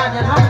राजा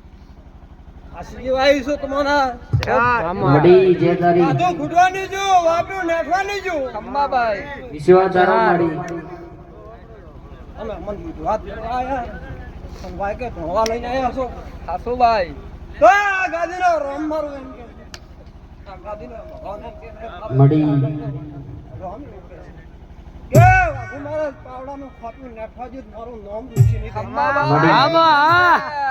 આશીર્વાદ છું તમારા. મડી જે તારી. આ જો વાપર્યું નેઠવાની જો ખમાભાઈ વિશ્વાચારો મડી. અમે મન કીધું આયા પણ ભાઈ કે ભણવા લઈને આયા છો? ખાસુભાઈ તો આ ગાદીનો રામ મારું એમ કે આ ગાદીનો ભગવાન મડી. રામ કે ખાતું જ્યું મારું નામ રૂચી નહીં. થાય.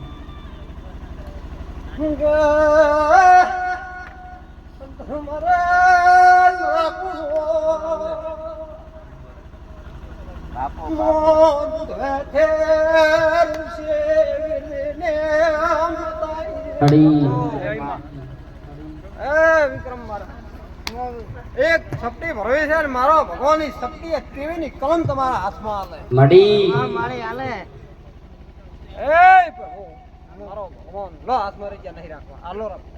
ભગવાન ભગવાન મારા એક શક્તિ ભરવી છે મારો મારો ભગવાનની શક્તિ કેવી ની કલમ તમારા હાથમાં આલે. મડી એ પ્રભુ. મારો ભગવાન લો હાથમાં રહી નહીં રાખવા આલો રાખો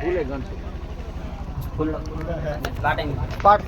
ભૂલે ગણશું. પાઠ